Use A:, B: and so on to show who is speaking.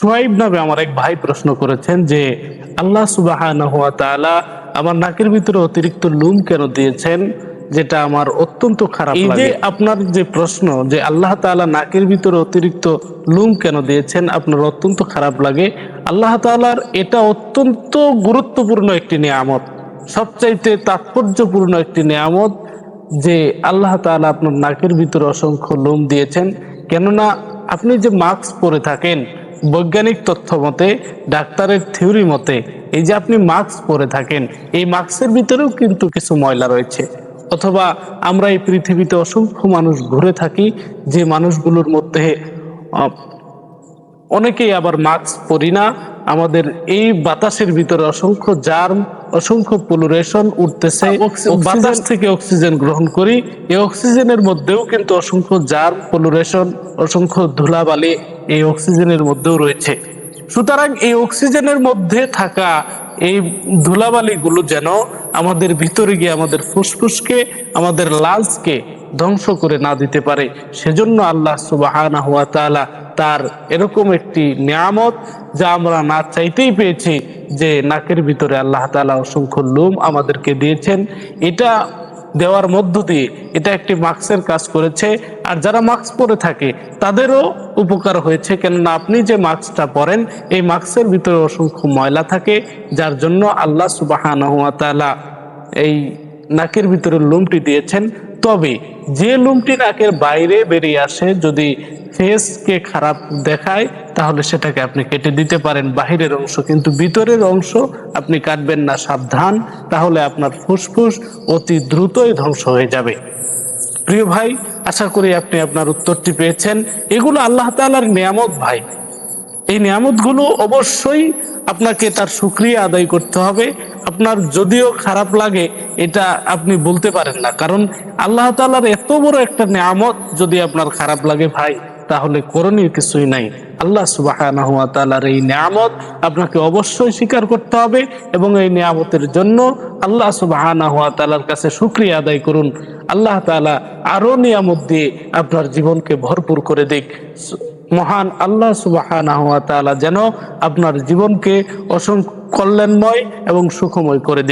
A: সোয়াইব নামে আমার এক ভাই প্রশ্ন করেছেন যে আল্লাহ সুবাহ আমার নাকের ভিতরে অতিরিক্ত লুম কেন দিয়েছেন? যেটা আমার অত্যন্ত খারাপ এই যে আপনার যে প্রশ্ন যে আল্লাহ তাআলা নাকের ভিতরে অতিরিক্ত লুম কেন দিয়েছেন? আপনার অত্যন্ত খারাপ লাগে। আল্লাহ তাআলার এটা অত্যন্ত গুরুত্বপূর্ণ একটি নিয়ামত। সবচাইতে তাৎপর্যপূর্ণ একটি নিয়ামত যে আল্লাহ তাআলা আপনার নাকের ভিতরে অসংখ্য লোম দিয়েছেন। কেননা আপনি যে মাস্ক পরে থাকেন বৈজ্ঞানিক তথ্য মতে, ডাক্তারের থিওরি মতে, এই যে আপনি মাস্ক পরে থাকেন, এই মাস্কের ভিতরেও কিন্তু কিছু ময়লা রয়েছে। অথবা আমরা এই পৃথিবীতে অসংখ্য মানুষ ঘুরে থাকি, যে মানুষগুলোর মধ্যে অনেকেই আবার মাস্ক পরি না। আমাদের এই বাতাসের ভিতরে অসংখ্য জার্ম অসংখ্য পলুরেশন উঠতেছে। বাতাস থেকে অক্সিজেন গ্রহণ করি। এই অক্সিজেনের মধ্যেও কিন্তু অসংখ্য জার্ম পলুরেশন অসংখ্য ধুলাবালি এই অক্সিজেনের মধ্যেও রয়েছে। সুতরাং এই অক্সিজেনের মধ্যে থাকা এই ধুলাবালিগুলো যেন আমাদের ভিতরে গিয়ে আমাদের ফুসফুসকে আমাদের লাংসকে ধ্বংস করে না দিতে পারে। সেজন্য আল্লাহ সুবাহানা তাআলা তার এরকম একটি নিয়ামত যা আমরা না চাইতেই পেয়েছি যে নাকের ভিতরে আল্লাহ তাআলা অসংখ্য লোম আমাদেরকে দিয়েছেন। এটা দেওয়ার মধ্য দিয়ে এটা একটি মাস্কের কাজ করেছে। আর যারা মাস্ক পরে থাকে, তাদেরও উপকার হয়েছে। কেননা আপনি যে মাস্কটা পরেন, এই মাস্কের ভিতরে অসংখ্য ময়লা থাকে, যার জন্য আল্লাহ সুবাহান এই নাকের ভিতরে লুমটি দিয়েছেন। তবে যে লুমটি নাকের বাইরে বেরিয়ে আসে, যদি ফেসকে খারাপ দেখায়, তাহলে সেটাকে আপনি কেটে দিতে পারেন বাহিরের অংশ। কিন্তু ভিতরের অংশ আপনি কাটবেন না, সাবধান। তাহলে আপনার ফুসফুস অতি দ্রুতই ধ্বংস হয়ে যাবে। প্রিয় ভাই, আশা করি আপনি আপনার উত্তরটি পেয়েছেন। এগুলো আল্লাহ তাআলার নিয়ামত ভাই। এই নিয়ামতগুলো অবশ্যই আপনাকে তার সুক্রিয়া আদায় করতে হবে। আপনার যদিও খারাপ লাগে, এটা আপনি বলতে পারেন না। কারণ আল্লাহ তাআলার এত বড় একটা নিয়ামত যদি আপনার খারাপ লাগে ভাই, তাহলে করণীয় কিছুই নাই। আল্লাহ তাআলার এই নিয়ামত আপনাকে অবশ্যই স্বীকার করতে হবে এবং এই নিয়ামতের জন্য আল্লাহ তাআলার কাছে শুকরিয়া আদায় করুন। আল্লাহ তাআলা আরও নিয়ামত দিয়ে আপনার জীবনকে ভরপুর করে দিক। মহান আল্লাহ সুবাহ যেন আপনার জীবনকে অসংখ্য কল্যাণময় এবং সুখময় করে